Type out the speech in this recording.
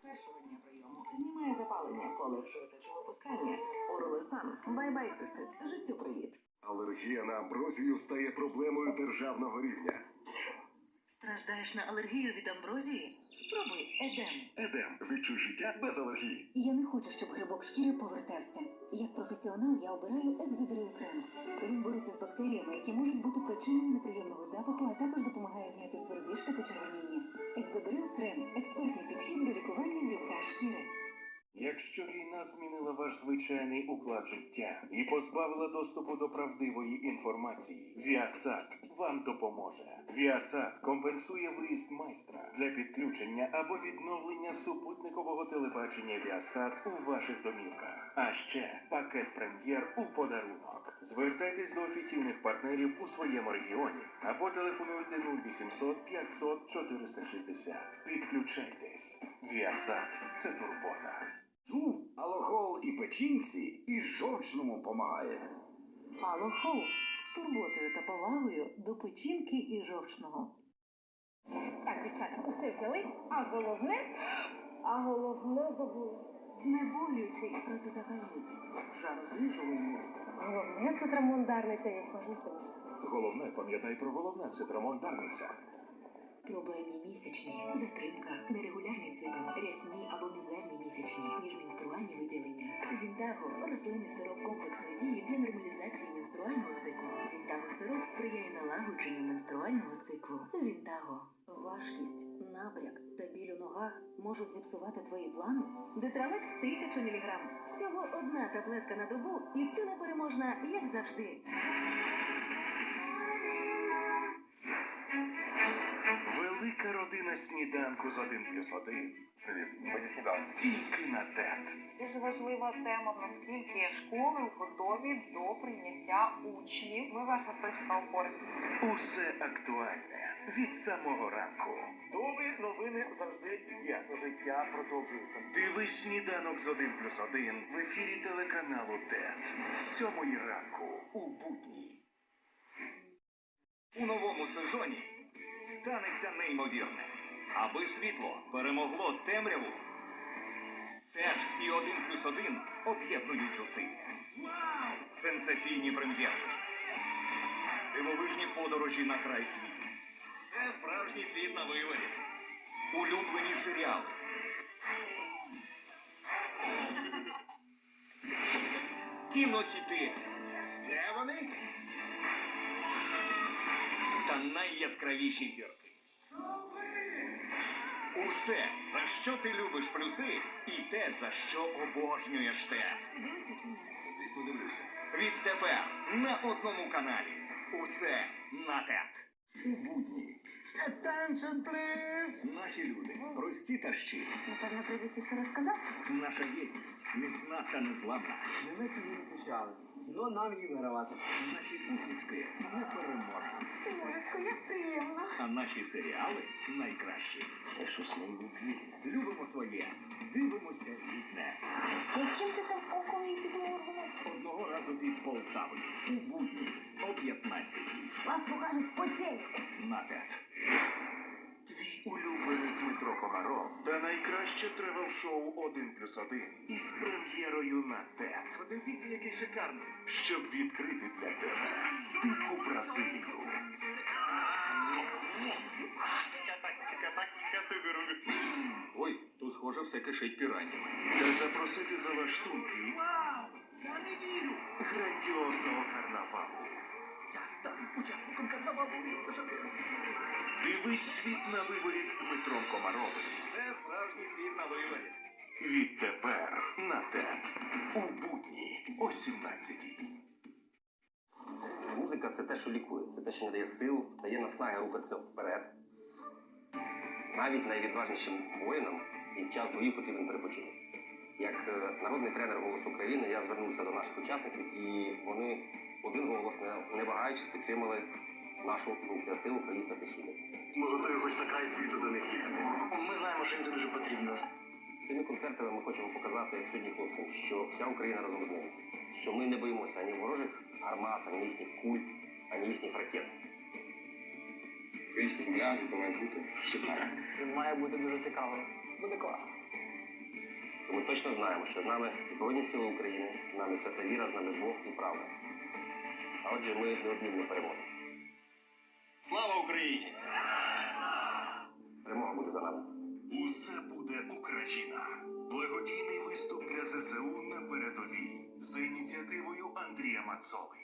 З першого дня прийому знімає запалення, полегшує сечовипускання. Орлесан, бай-бай цистит, життю привіт. Алергія на амброзію стає проблемою державного рівня. Страждаєш на алергію від амброзії? Спробуй едем. Едем. Відчуй життя без алергії. Я не хочу, щоб грибок шкіри повертався. Як професіонал я обираю екзодрил крем. Він бореться з бактеріями, які можуть бути причиною неприємного запаху, а також допомагає зняти свербіж та почервоніння. Екзодрил крем експертний підхід до. Якщо війна змінила ваш звичайний уклад життя і позбавила доступу до правдивої інформації, Віасат вам допоможе. Віасат компенсує виїзд майстра для підключення або відновлення супутникового телебачення Віасат у ваших домівках. А ще пакет прем'єр у подарунок. Звертайтесь до офіційних партнерів у своєму регіоні або телефонуйте 0800 500 460. Підключайтесь. Віасат це турбота. Чув, алохол і печінці, і жовчному помагає. Алохол з турботою та повагою до печінки і жовчного. Так, дівчата, усе взяли, а головне, а головне забули. Знеболюючий і протизапальний. Жарознижувальний. Головне це трамондарниця є в кожній сумочці. Головне, пам'ятай про головне це трамондарниця. Проблемні місячні, затримка, нерегулярний цикл, рясні або мізерні місячні, міжменструальні виділення. Зінтаго рослинний сироп комплексної дії для нормалізації менструального циклу. Зінтаго сироп сприяє налагодженню менструального циклу. Зінтаго. Важкість, набряк та біль у ногах можуть зіпсувати твої плани. Детралекс 1000 мг. Всього одна таблетка на добу, і ти непереможна, як завжди. Велика родина сніданку з 1 плюс 1. Тільки на ТЕТ. Дуже важлива тема, наскільки школи готові до прийняття учнів. Ми ваша точка опори. Усе актуальне від самого ранку. Добрі новини завжди є. Життя продовжується. Дивись сніданок з 1 плюс 1 в ефірі телеканалу ТЕТ з 7 ранку у будні. У новому сезоні станеться неймовірне. Аби світло перемогло темряву. ТЕТ і 1 плюс 1 об'єднують зусилля. Сенсаційні прем'єри. Дивовижні подорожі на край світу. Це справжній світ на виворіт. Улюблені серіали. Кінохіти. Де вони? Та найяскравіші зірки. Усе, за що ти любиш плюси, і те, за що обожнюєш тет. Звісно, дивлюся. Відтепер на одному каналі. Усе на тет. У будні. Attention, please! Наші люди прості та щирі. Напевно, прийдеться все розказати. Наша єдність міцна та незламна. Ми тобі не кричали. Ну нам її вигравати. Наші усмішки непереможні. Божечко, як приємно. А наші серіали найкращі. Це щось неймовірне. Любимо своє, дивимося рідне. Яким ти там оком і підморгував? Одного разу під Полтавою. У будні о 15 Вас покажуть потім. на ТЕТ. Твій улюблений Дмитро Комаров та найкраще тревел-шоу 1 плюс 1 із прем'єрою на ТЕТ. Подивіться, який шикарний. Щоб відкрити для тебе дику Бразилію. Ой, тут схоже все кишить піраннями. Та запросити за лаштунки Я не вірю. грандіозного карнавалу. Я стану учасником карнавалу Рио-де-Жанейро. Дивись світ на виворіт з Дмитром Комаровим. Це справжній світ на виворі. Відтепер на ТЕТ. У будні о 17 Музика це те, що лікує, це те, що не дає сил, дає наснаги рухатися вперед. Навіть найвідважнішим воїнам під час боїв потрібен перепочинок. Як е, народний тренер «Голос України» я звернувся до наших учасників, і вони один голос, не, не вагаючись, підтримали нашу ініціативу приїхати сюди. Ми готові хоч на край світу до них їхати. Ми знаємо, що їм це дуже потрібно. Цими концертами ми хочемо показати сьогодні хлопцям, що вся Україна разом з ними, що ми не боїмося ані ворожих гармат, ані їхніх куль, ані їхніх ракет. Українська земля має бути. Має бути дуже цікаво. Буде класно. то ми точно знаємо, що з нами Збройні Сили України, з нами свята віра, з нами Бог і правда. А отже, ми неодмінно переможемо. Слава Україні! Перемога буде за нами. Усе буде Україна. ЗСУ на передовій за ініціативою Андрія Мацоли.